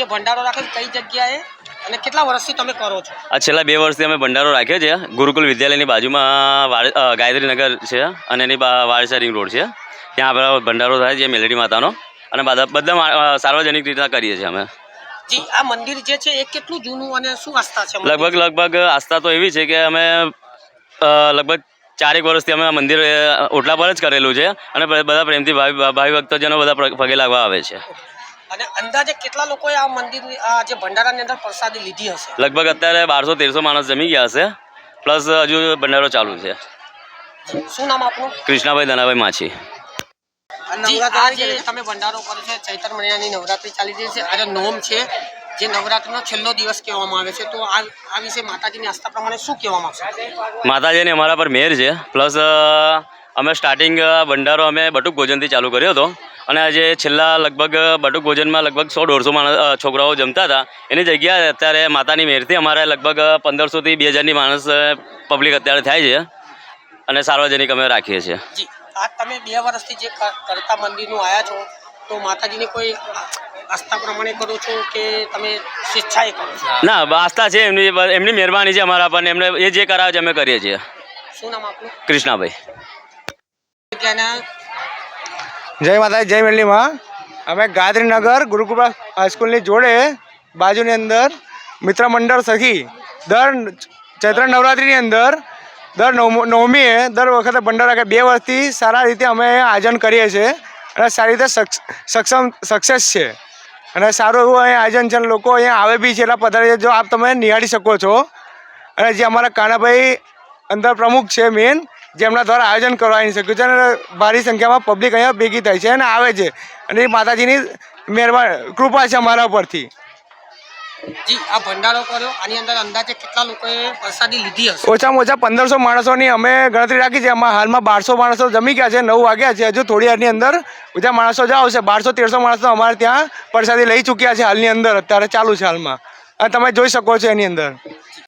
જે ભંડારો રાખે છે કઈ જગ્યાએ અને કેટલા વર્ષથી તમે કરો છો? આ છેલ્લા બે વર્ષથી અમે ભંડારો રાખ્યો છે. ગુરુકુલ વિદ્યાલયની બાજુમાં ગાયત્રીનગર છે અને એની વારસા રિંગ રોડ છે. ત્યાં આપણે ભંડારો થાય છે મેલેડી માતાનો અને બધા સાર્વજનિક રીતના કરીએ છીએ અમે. જી આ મંદિર જે છે એ કેટલું જૂનું અને શું આસ્થા છે લગભગ લગભગ આસ્થા તો એવી છે કે અમે લગભગ ચારેક વર્ષથી અમે આ મંદિર ઓટલા પર જ કરેલું છે અને બધા પ્રેમથી ભાઈ ભાઈ ભક્તોજનો બધા પગે લાગવા આવે છે. અને અંદાજે કેટલા લોકોએ આ મંદિર આ જે ભંડારાની અંદર પ્રસાદી લીધી હશે? લગભગ અત્યારે બારસો તેરસો માણસ જમી ગયા હશે પ્લસ હજુ ભંડારો ચાલુ છે. શું નામ આપનું? કૃષ્ણાભાઈ ધનાભાઈ માછી. તમે ભંડારો કરો છો ચૈતર મહિનાની નવરાત્રી ચાલી રહી છે. આજે નોમ છે જે નવરાત્રીનો છેલ્લો દિવસ કહેવામાં આવે છે. તો આ આ વિશે માતાજીની આસ્થા પ્રમાણે શું કહેવામાં આવશે? માતાજીની અમારા પર મેર છે. પ્લસ અમે સ્ટાર્ટિંગ ભંડારો અમે બટુક ભોજનથી ચાલુ કર્યો હતો. અને આજે છેલ્લા લગભગ બટુક ભોજનમાં લગભગ સો દોઢસો માણસ છોકરાઓ જમતા હતા. એની જગ્યાએ અત્યારે માતાની મહેરથી અમારે લગભગ પંદરસોથી બે હજારની માણસ પબ્લિક અત્યારે થાય છે અને સાર્વજનિક અમે રાખીએ છીએ. આ તમે બે વર્ષથી જે કરતા મંદિરનું આવ્યા છો તો માતાજીને કોઈ આસ્થા પ્રમાણે કરો છો કે તમે સ્વેચ્છાએ કરો છો? ના આસ્થા છે એમની એમની મહેરબાની છે અમારા પર એમને એ જે કરાવે છે અમે કરીએ છીએ. શું નામ આપનું? કૃષ્ણાભાઈ. ત્યાંના જય માતા જય મેરલીમાં અમે ગાયત્રીનગર ગુરુકૃપા હાઈસ્કૂલની જોડે બાજુની અંદર મિત્ર મંડળ સખી દર ચૈત્ર નવરાત્રિની અંદર દર નવમ- નવમીએ દર વખતે ભંડાર રાખે. બે વર્ષથી સારા રીતે અમે આયોજન કરીએ છીએ અને સારી રીતે સક્ષમ સક્સેસ છે. અને સારું એવું અહીંયા આયોજન છે લોકો અહીંયા આવે બી છે એટલા પધારે જો આપ તમે નિહાળી શકો છો. અને જે અમારા કાનાભાઈ અંદર પ્રમુખ છે મેન જે એમના દ્વારા આયોજન કરવાની શક્યું છે. અને ભારી સંખ્યામાં પબ્લિક અહીંયા ભેગી થાય છે અને આવે છે. અને એ માતાજીની મહેરબાની કૃપા છે અમારા પરથી જી આ ભંડારો કર્યો. આની અંદર અંદાજે કેટલા લોકોએ પ્રસાદી લીધી હશે? ઓછામાં ઓછા પંદરસો માણસોની અમે ગણતરી રાખી છે. એમાં હાલમાં બારસો માણસો જમી ગયા છે નવ વાગ્યા છે. હજુ થોડી વારની અંદર બધા માણસો જ આવશે. બારસો તેરસો માણસો અમારે ત્યાં પ્રસાદી લઈ ચૂક્યા છે હાલની અંદર. અત્યારે ચાલુ છે હાલમાં. અને તમે જોઈ શકો છો એની અંદર.